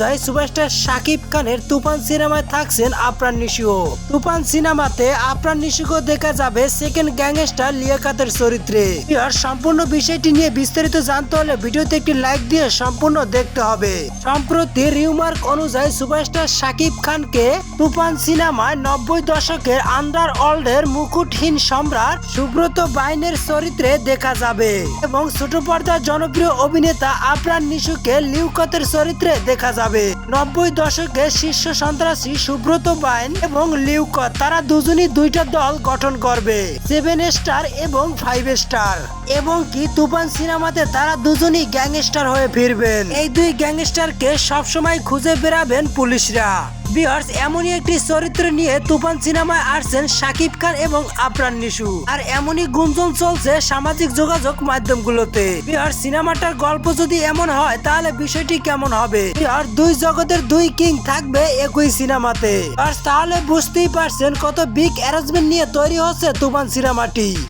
জয় superstar Shakib খানের তুফান সিনেমায় থাকছেন আফরান নিশিও। তুফান সিনেমাতে আফরান নিশিকে দেখা যাবে সেকেন্ড গ্যাংস্টার লিয়াকাতের চরিত্রে। আর সম্পূর্ণ বিষয়টি নিয়ে বিস্তারিত জানতে হলে ভিডিওতে একটি লাইক দিয়ে সম্পূর্ণ দেখতে হবে। সম্প্রতি রিউমার্ক অনুযায়ী সুপারস্টার শাকিব খানকে তুফান সিনেমায় নব্বই দশকের আন্ডার ওয়ার্ল্ডের মুকুটহীন সম্রাট সুব্রত বাইনের চরিত্রে দেখা যাবে এবং ছোট পর্দার জনপ্রিয় অভিনেতা আফরান নিশুকে লিউকতের চরিত্রে দেখা যাবে। নব্বই দশকে শীর্ষ সন্ত্রাসী সুব্রত বাইন এবং লিউকর, তারা দুজনই দুইটা দল গঠন করবে। সেভেন স্টার এবং ফাইভ স্টার। এবং কি তুফান সিনেমাতে তারা দুজনই গ্যাংস্টার হয়ে ফিরবেন। এই দুই গ্যাংস্টারকে সবসময় খুঁজে বেড়াবেন পুলিশরা। বিহার্স এমনই একটি চরিত্র নিয়ে তুফান সিনেমায় আসছেন শাকিব খান এবং আফরান নিশু। আর এমনই গুঞ্জন চলছে সামাজিক যোগাযোগ মাধ্যমগুলোতে। বিহার সিনেমাটার গল্প যদি এমন হয়, তাহলে বিষয়টি কেমন হবে? বিহার দুই জগতের দুই কিং থাকবে একই সিনেমাতে। আর তাহলে বুঝতেই পারছেন কত বিগ অ্যারেঞ্জমেন্ট নিয়ে তৈরি হচ্ছে তুফান সিনেমাটি।